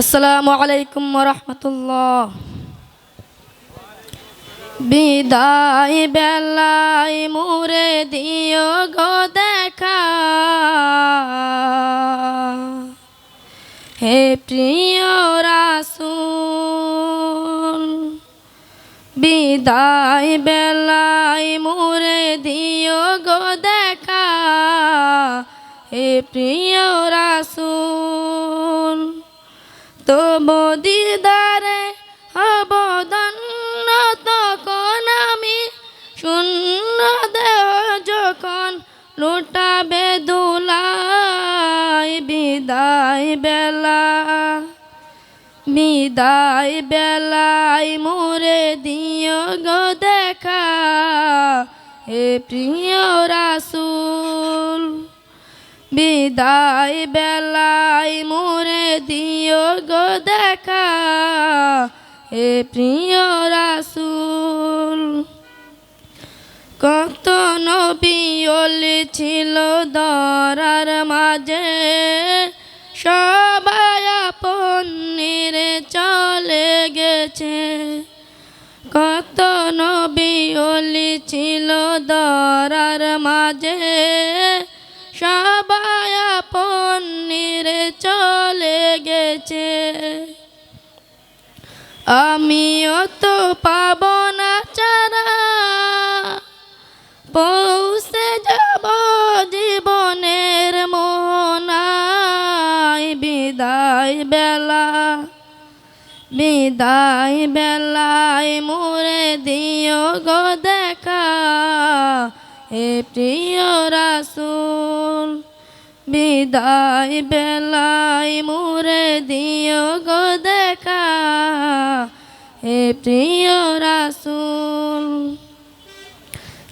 আসসালামু আলাইকুম রহমতুল্লাহ বিদায় বেলায় মুরে দিও গো দেখা। হে প্রিয় রাসুল, বিদায় বেলায় মুরে দিও গো দেখা। হে প্রিয় শূন্য দেহ যখন লুটাবে দুলাই বিদায় বেলা, বিদায় বেলায় মোরে দিও গো দেখা হে প্রিয় রাসুল। বিদায় বেলায় মোরে দিও গো দেখা হে প্রিয় রাসুল। কত নবী ছিল দরার মাঝে। সবাই আপনের চলে গেছে। কত নবী ছিল দরার মাঝে। সবাই আপনের চলে গেছে। আমিও তো পাব পৌঁছে যাব জীবনের মোহনায় বিদায় বেলা, বিদায় বেলায় মোরে দিও গো দেখা হে প্রিয় রাসুল। বিদায় বেলায় মোরে দিও গো দেখা হে প্রিয় রাসুল।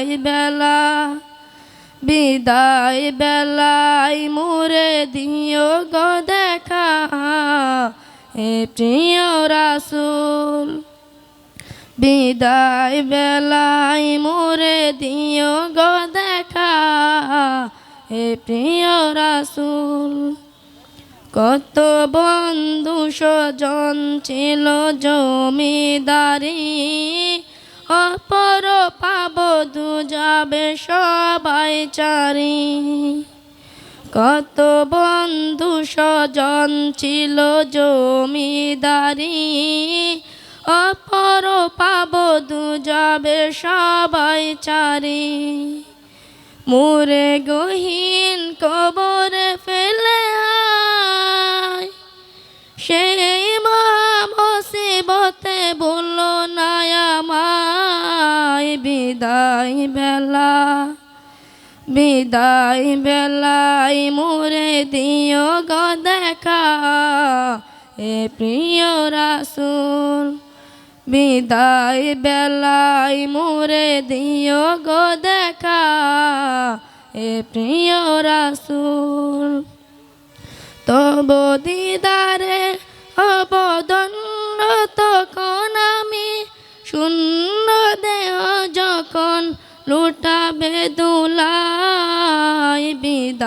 বিদায় বেলা, বিদায় বেলায় মোরে দিও গো দেখা হে প্রিয় রাসুল। বিদায় বেলায় মোরে দিও গো দেখা হে প্রিয় রাসুল। কত বন্ধু স্বজন ছিল জমিদারি অপর পাব দু যাবে সবাই চারি। কত বন্ধু স্বজন ছিল জমিদারি। অপর পাব দু যাবে সবাই চারি। মোরে গহীন কবরে ফেলে সেই মুসিবতে বলল না বিদায় বেলা, বিদায় বেলায় মোরে দিও গো দেখা। এ প্রিয় রাসুল, বিদায় বেলায় মোরে দিও গো দেখা। এ প্রিয় রাসুল, তব দিদারে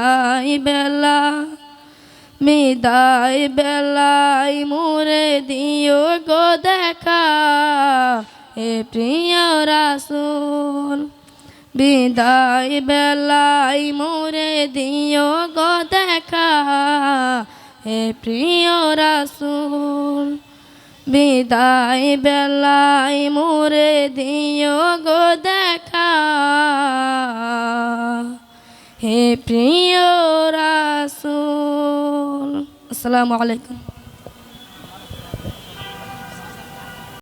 বিদায় বেলা, বিদায় বেলায় মোরে দিও গো দেখা হে প্রিয় রাসুল। বিদায় বেলায় মোরে দিও গো দেখা হে প্রিয় রাসুল। বিদায় বেলায় মোরে দিও গো দেখা হে প্রিয় রাসুল আসসালামু আলাইকুম।